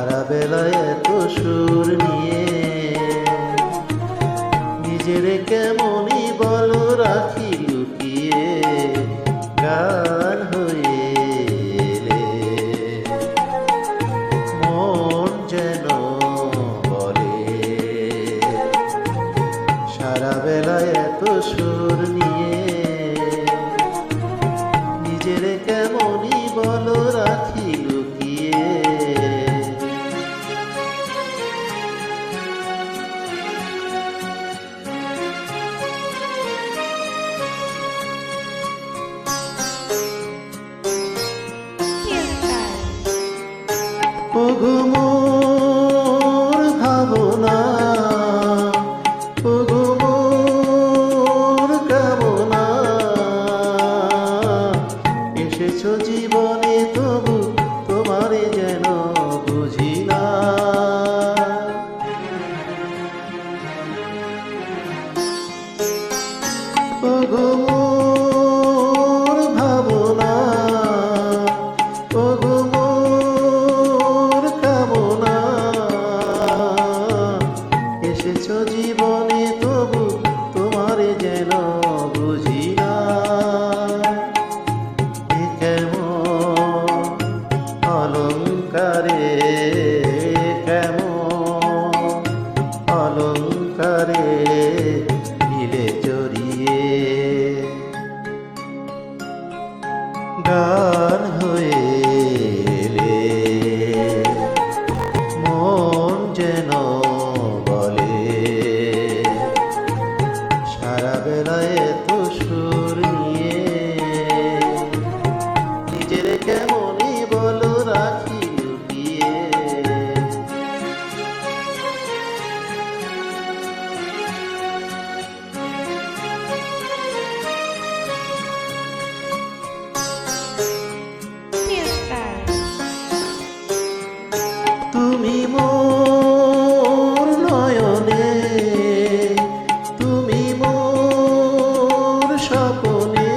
সারা বেলায় এত সুর নিয়ে। নিজের কেমনই বলো রাখি কামনা। এসেছ জীবনে তবু জীবনে তবু তোমারে যেন বুঝি না। কেমন অলঙ্কারে কেমন অলঙ্কারে মিলে জড়িয়ে। গান তুমি মোর নয়নে তুমি মোর স্বপনে।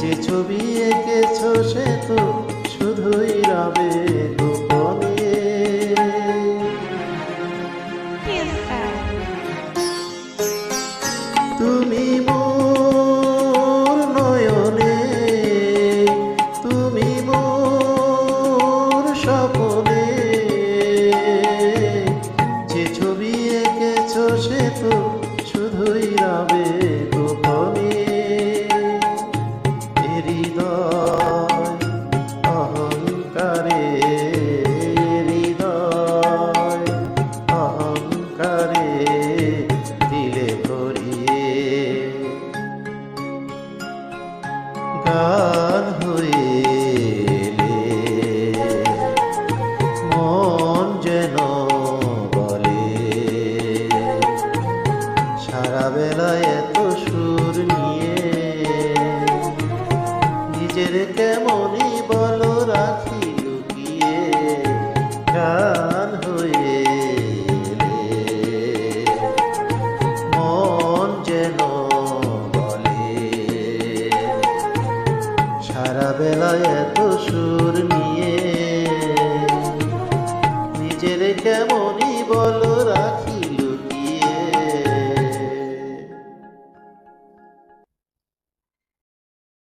যে ছবি এঁকেছো সে তো শুধুই রবে গোপনে। তুমি মোর গান হয়ে মন যেন বলে সারা বেলায় এত সুর নিয়ে নিজের সারা বেলায় এত সুর নিয়ে। নিজের কেমনই বলো